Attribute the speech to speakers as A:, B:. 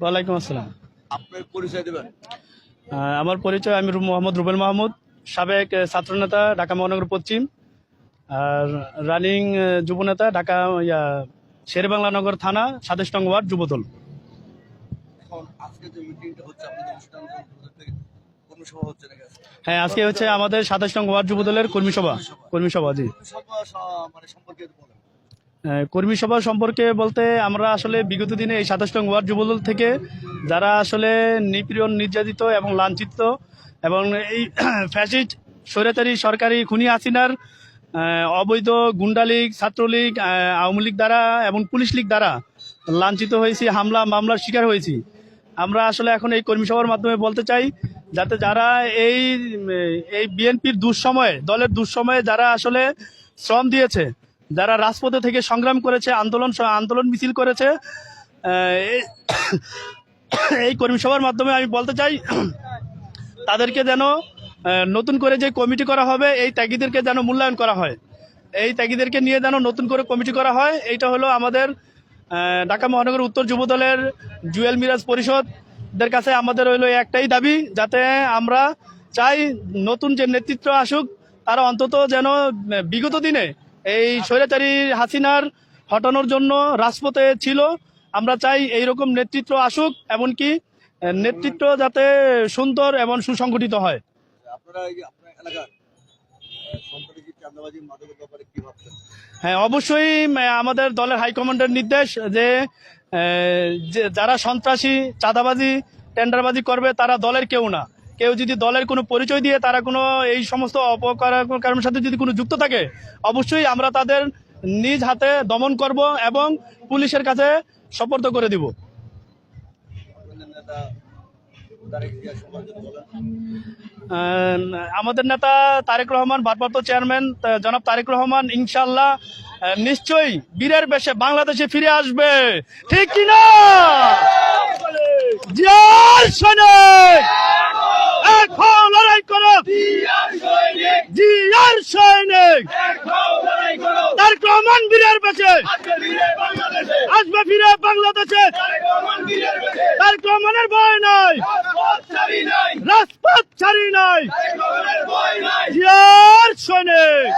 A: ওয়ালাইকুম আসসালাম।
B: আপনার পরিচয় দেবেন।
A: আমার পরিচয় আমি মোহাম্মদ রুবেল মাহমুদ সাবেক ছাত্রনেতা ঢাকা মহানগর পশ্চিম আর রানিং যুবনেতা ঢাকা ইয়া শেরবাংলা নগর থানা সাতাশ নং ওয়ার্ড যুবদল? হ্যাঁ আজকে হচ্ছে আমাদের সাতাশ নং ওয়ার্ড যুবদলের কর্মী সভা কর্মী সভা জি কর্মী সভা সম্পর্কে বলতে আমরা আসলে বিগত দিনে এই সাতাশ নং ওয়ার্ড যুবদল থেকে যারা আসলে নিপীড়ন, নির্যাতিত এবং লাঞ্ছিত এবং এই ফ্যাসিস্ট, স্বৈরাচারী সরকারি খুনি হাসিনার অবৈধ গুন্ডালীগ, ছাত্রলীগ আওয়ামী লীগ দ্বারা এবং পুলিশ লীগ দ্বারা লাঞ্ছিত হয়েছি, হামলা, মামলার শিকার হয়েছি। আমরা আসলে এখন এই কর্মী সভার মাধ্যমে বলতে চাই, যাতে যারা এই এই বিএনপির দুঃসময়ে, দলের দুঃসময়ে যারা আসলে শ্রম দিয়েছে যারা রাজপথে থেকে সংগ্রাম করেছে, আন্দোলন আন্দোলন মিছিল করেছে এই- কর্মী সভার মাধ্যমে আমি বলতে চাই, তাদেরকে যেন নতুন করে যে কমিটি করা হবে, এই ত্যাগীদেরকে যেন মূল্যায়ন করা হয়। এই ত্যাগীদেরকে নিয়ে যেন নতুন করে কমিটি করা হয়, এইটা হলো আমাদের ঢাকা মহানগর উত্তর যুবদলের জুয়েল মিরাজ পরিষদদের কাছে আমাদের হইল একটাই দাবি, যাতে আমরা চাই নতুন যে নেতৃত্ব আসুক, তারা অন্তত যেন বিগত দিনে এই স্বৈরাচারী হাসিনার হটানোর জন্য রাজপথে ছিল। আমরা চাই এইরকম নেতৃত্ব আসুক এমনকি নেতৃত্ব যাতে সুন্দর এবং সুসংগঠিত হয়।
B: এই
A: হ্যাঁ অবশ্যই আমাদের দলের হাইকমান্ডের নির্দেশ যে যে যারা সন্ত্রাসী চাঁদাবাজি টেন্ডারবাজি করবে তারা দলের কেউ না। কেউ যদি দলের কোনো পরিচয় দিয়ে তারা কোনো এই সমস্ত অপকারের সাথে যদি কোনো যুক্ত থাকে, অবশ্যই আমরা তাদের নিজ হাতে দমন করব এবং পুলিশের কাছে সপর্দ করে দিব। আমাদের নেতা তারেক রহমান, ভারপ্রাপ্ত চেয়ারম্যান জনাব তারেক রহমান ইনশাল্লাহ নিশ্চয়ই বীরের বেশে বাংলাদেশে ফিরে আসবে। ঠিক কিনা জিয়ার সৈনিক এখন লড়াই করো জিয়ার সৈনিক তারেক রহমান বীরের বেশে। আসবে ফিরে বাংলাদেশে। তার রহমানের ভয় নাই। রাজপথ ছাড়ি নাই। জিয়ার সৈনিক।